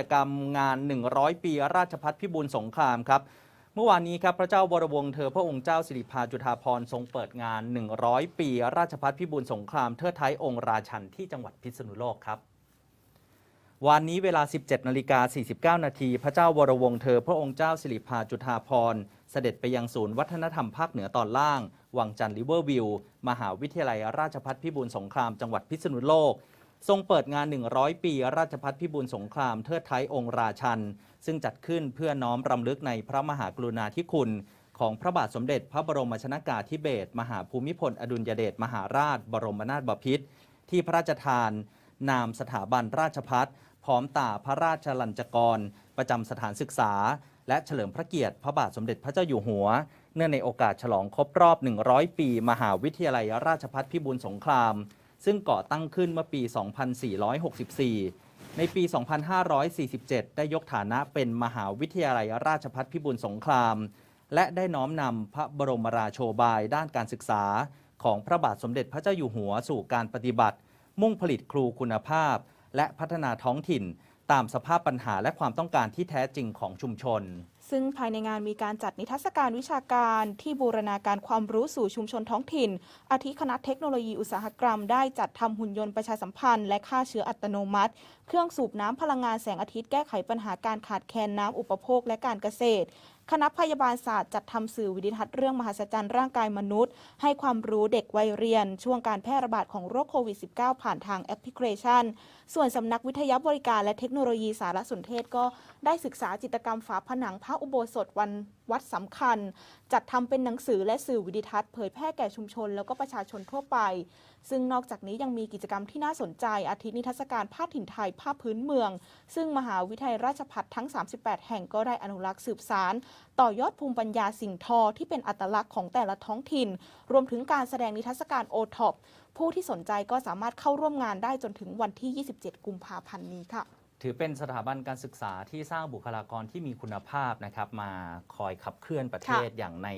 จกรรมงาน 100 ปีราชพัฒพิบูลสงครามครับ เมื่อวานนี้ครับพระเจ้าวรวงศ์เธอพระองค์เจ้าสิริพาจุฑาภรณ์ทรงเปิดงาน 100 ปีราชพัฒพิบูลสงครามเทิดไทยองค์ราชันที่จังหวัดพิษณุโลกครับวันนี้เวลา 17นาฬิกา49 นาที พระเจ้าวรวงศ์เธอ พระองค์เจ้าสิริพาจุฑาภรณ์เสด็จไปยังศูนย์วัฒนธรรมภาคเหนือตอนล่าง วังจันทร์ริเวอร์วิว มหาวิทยาลัยราชภัฏพิบูลสงครามจังหวัดพิษณุโลก ทรงเปิดงาน 100 ปี ราชพัฒพิบูลสงครามเทิดไทยองค์ราชัน ซึ่งจัดขึ้นเพื่อน้อมรำลึกในพระมหากรุณาธิคุณ ของพระบาทสมเด็จพระบรมชนากาธิเบศรมหาภูมิพล อดุลยเดชมหาราช บรมนาถบพิตรที่พระราชทาน นามสถาบันราชพัฒพร้อมตาพระราชลัญจกร ประจำสถานศึกษา และเฉลิมพระเกียรติพระบาทสมเด็จพระเจ้าอยู่หัว เนื่องในโอกาสฉลองครบรอบ 100 ปี มหาวิทยาลัยราชพัฒพิบูลสงคราม ซึ่งก่อตั้งขึ้นเมื่อปี 2464 ในปี 2547 ได้ยกฐานะเป็นมหาวิทยาลัยราชพัฒพิบูลสงคราม และได้น้อมนำพระบรมราโชบายด้านการศึกษา ของพระบาทสมเด็จพระเจ้าอยู่หัวสู่การปฏิบัติ มุ่งผลิตครูคุณภาพ และพัฒนาท้องถิ่น ตามสภาพปัญหาและความต้องการที่แท้จริงของชุมชน ซึ่งภายในงานมีการจัดนิทรรศการวิชาการที่บูรณาการความรู้สู่ชุมชนท้องถิ่น อาทิคณะเทคโนโลยีอุตสาหกรรมได้จัดทำหุ่นยนต์ประชาสัมพันธ์และฆ่าเชื้ออัตโนมัติ เครื่องสูบน้ำพลังงานแสงอาทิตย์แก้ไขปัญหาการขาดแคลนน้ำอุปโภคและการเกษตรคณะพยาบาลศาสตร์จัดทำสื่อวิดิทัศน์เรื่องมหัศจรรย์ร่างกายมนุษย์ ให้ความรู้เด็กวัยเรียน ช่วงการแพร่ระบาดของโรคโควิด -19 ผ่านทางแอปพลิเคชัน ส่วนสำนักวิทยาบริการและเทคโนโลยีสารสนเทศก็ได้ศึกษาจิตกรรมฝาผนังพระอุโบสถวันวัดสำคัญ จัดทำเป็นหนังสือและสื่อวิดิทัศน์เผยแพร่แก่ชุมชน แล้วก็ประชาชนทั่วไป ซึ่งนอกจากนี้ยังมีกิจกรรมที่น่าสนใจ อาทินิทรรศการผ้าถิ่นไทยผ้าพื้นเมือง ซึ่งมหาวิทยาลัยราชภัฏทั้ง 38 แห่งก็ได้อนุรักษ์สืบสาร ต่อยอดภูมิปัญญาสิ่งทอที่เป็นอัตลักษณ์ของแต่ละท้องถิ่น รวมถึงการแสดงนิทรรศการโอท็อปผู้ที่สนใจก็สามารถเข้าร่วมงานได้จนถึงวันที่ 27 กุมภาพันธ์นี้ค่ะ ถือเป็นสถาบันการศึกษาที่สร้างบุคลากรที่มีคุณภาพนะครับมาคอยขับเคลื่อนประเทศ อย่างใน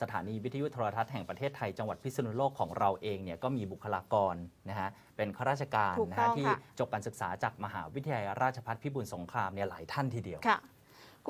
สถานีวิทยุโทรทัศน์แห่งประเทศไทยจังหวัดพิษณุโลกของเราเองเนี่ยก็มีบุคลากรนะฮะเป็นข้าราชการถูกนะต้ฮะองที่ค่ะจบการศึกษาจากมหาวิทยาลัยราชภัฏพิบูลสงครามเนี่ยหลายท่านทีเดียวค่ะ